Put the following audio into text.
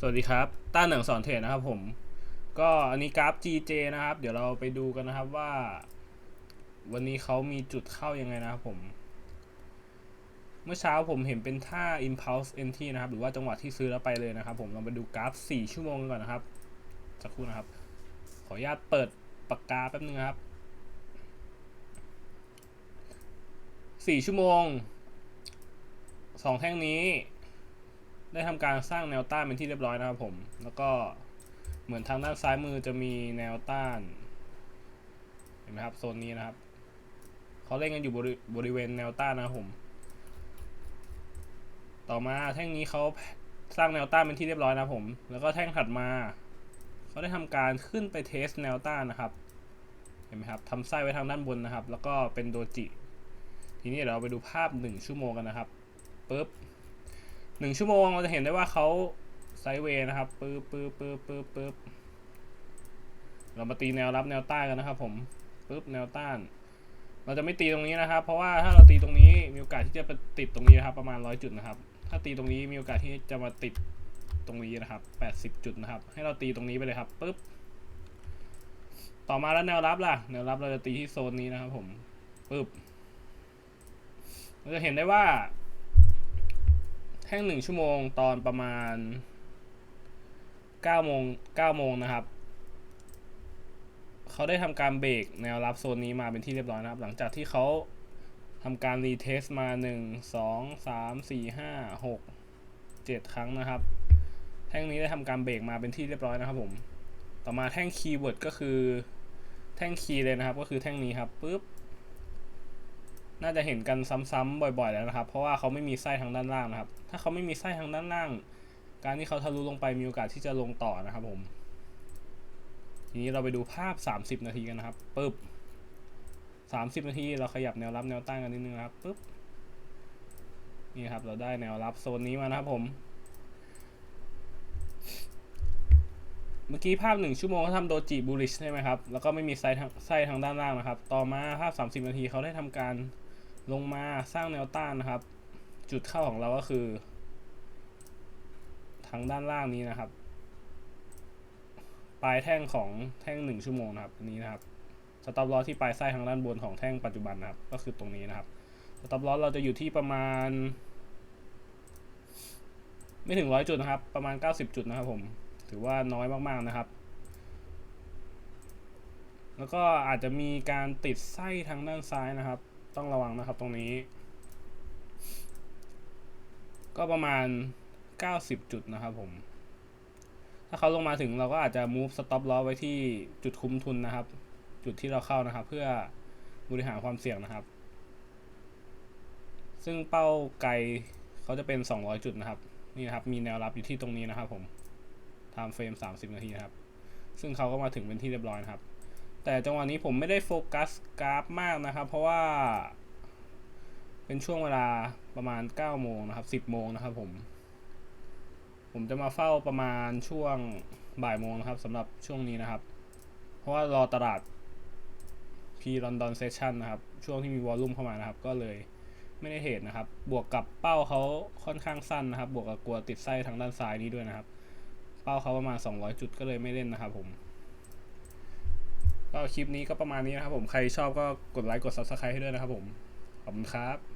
สวัสดีครับต้าเหนึ่งสอนเทรดนะครับผม ก็อันนี้กราฟ GJ นะครับ เดี๋ยวเราไปดูกันนะครับว่า วันนี้เขามีจุดเข้ายังไงนะครับผม เมื่อเช้าผมเห็นเป็นท่า impulse entry นะครับ หรือว่าจังหวะที่ซื้อแล้วไปเลยนะครับผมเรามาดูกราฟ 4 ชั่วโมงกันก่อนนะครับสักครู่นะครับ ขออนุญาตเปิดปากกาแป๊บนึงครับ 4 ชั่วโมงสองแท่งนี้ ได้ทำการสร้างแนวต้านเป็นที่เรียบร้อยนะครับผม แล้วก็เหมือนทางด้านซ้ายมือจะมีแนวต้าน เห็นไหมครับโซนนี้นะครับเขาเล่นกันอยู่บริบริเวณแนวต้านนะครับผม ต่อมาแท่งนี้เขาสร้างแนวต้านเป็นที่เรียบร้อยนะผม แล้วก็แท่งถัดมาเขาได้ทำการขึ้นไปเทสแนวต้านนะครับ เห็นไหมครับทำไส้ไว้ทางด้านบนนะครับ แล้วก็เป็นโดจิ ทีนี้เดี๋ยวเราไปดูภาพ 1 ชั่วโมงกันนะครับปึ๊บ หนึ่งชั่วโมงเราจะเห็นได้ว่าเขาไซเวย์นะครับปึ๊บปึ๊บปึ๊บปึ๊บปึ๊บเรามาตีแนวรับแนวต้านกันนะครับ ผมปึ๊บแนวต้าน เราจะไม่ตีตรงนี้นะครับ เพราะว่าถ้าเราตีตรงนี้มีโอกาสที่จะไปติดตรงนี้นะครับ ประมาณร้อยจุดนะครับ ถ้าตีตรงนี้มีโอกาสที่จะมาติดตรงนี้นะครับแปดสิบจุดนะครับ ให้เราตีตรงนี้ไปเลยครับปึ๊บต่อมาแล้วแนวรับล่ะ แนวรับเราจะตีที่โซนนี้นะครับ ผมปึ๊บเราจะเห็นได้ว่า แท่งหนึ่งชั่วโมงตอนประมาณ9โมง9โมงนะครับ เขาได้ทำการเบรกแนวรับโซนนี้มาเป็นที่เรียบร้อยนะครับ หลังจากที่เขาทำการรีเทสมา 1 2 3 4 5 6 7 ครั้งนะครับ แท่งนี้ได้ทำการเบรกมาเป็นที่เรียบร้อยนะครับผม ต่อมาแท่งคีย์เวิร์ดก็คือแท่งคีย์เลยนะครับ ก็คือแท่งนี้ครับปุ๊บ น่าจะเห็นกันซ้ำๆบ่อยๆแล้วนะครับ เพราะว่าเขาไม่มีไส้ทางด้านล่างนะครับ ถ้าเขาไม่มีไส้ทางด้านล่าง การที่เขาทะลุลงไปมีโอกาสที่จะลงต่อนะครับผม ทีนี้เราไปดูภาพ 30 นาทีกันนะครับปึ๊บ30 นาทีเราขยับแนวรับแนวต้านกันนิดนึงนะครับปึ๊บนี่ครับเราได้แนวรับโซนนี้มานะครับผมเมื่อกี้ภาพ 1 ชั่วโมงเขาทำโดจิบูลิชใช่ไหมครับ แล้วก็ไม่มีไส้ทางไส้ทางด้านล่างนะครับ ต่อมาภาพ 30 นาทีเขาได้ทำการ ลงมาสร้างแนวต้านนะครับ จุดเข้าของเราก็คือ ทางด้านล่างนี้นะครับ ปลายแท่งของแท่งหนึ่งชั่วโมงนะครับนนี้นะครับสต็อปลอสที่ปลายไส้ทางด้านบนของแท่งปัจจุบันนะครับ ก็คือตรงนี้นะครับสต็อปลอสเราจะอยู่ที่ประมาณ ไม่ถึงร้อยจุดนะครับ ประมาณ 90 จุดนะครับผม ถือว่าน้อยมากๆนะครับแล้วก็อาจจะมีการติดไส้ทางด้านซ้ายนะครับ ต้องระวังนะครับตรงนี้ ก็ประมาณ 90 จุดนะครับผม ถ้าเขาลงมาถึงเราก็อาจจะ move stop loss ไว้ที่จุดคุ้มทุนนะครับ จุดที่เราเข้านะครับ เพื่อบริหารความเสี่ยงนะครับ ซึ่งเป้าไกลเขาจะเป็น 200 จุดนะครับ นี่นะครับ มีแนวรับอยู่ที่ตรงนี้นะครับผม time frame 30 นาทีนะครับ ซึ่งเขาก็มาถึงเป็นที่เรียบร้อยนะครับ แต่จังหวะนี้ผมไม่ได้โฟกัสกราฟมากนะครับ เพราะว่า เป็นช่วงเวลาประมาณ 9 โมงนะครับ10 โมงนะครับผม ผมจะมาเฝ้าประมาณช่วงบ่ายโมงนะครับสำหรับช่วงนี้นะครับ เพราะว่ารอตลาด P London Session นะครับ ช่วงที่มีวอลลุ่มเข้ามานะครับ ก็เลยไม่ได้เหตุนะครับ บวกกับเป้าเขาค่อนข้างสั้นนะครับ บวกกับกลัวติดไส้ทางด้านซ้ายนี้ด้วยนะครับ เป้าเขาประมาณ 200 จุดก็เลยไม่เล่นนะครับผม ก็คลิปนี้ก็ประมาณนี้นะครับผมใครชอบก็กดไลค์กด Subscribe ให้ด้วยนะครับผมขอบคุณครับ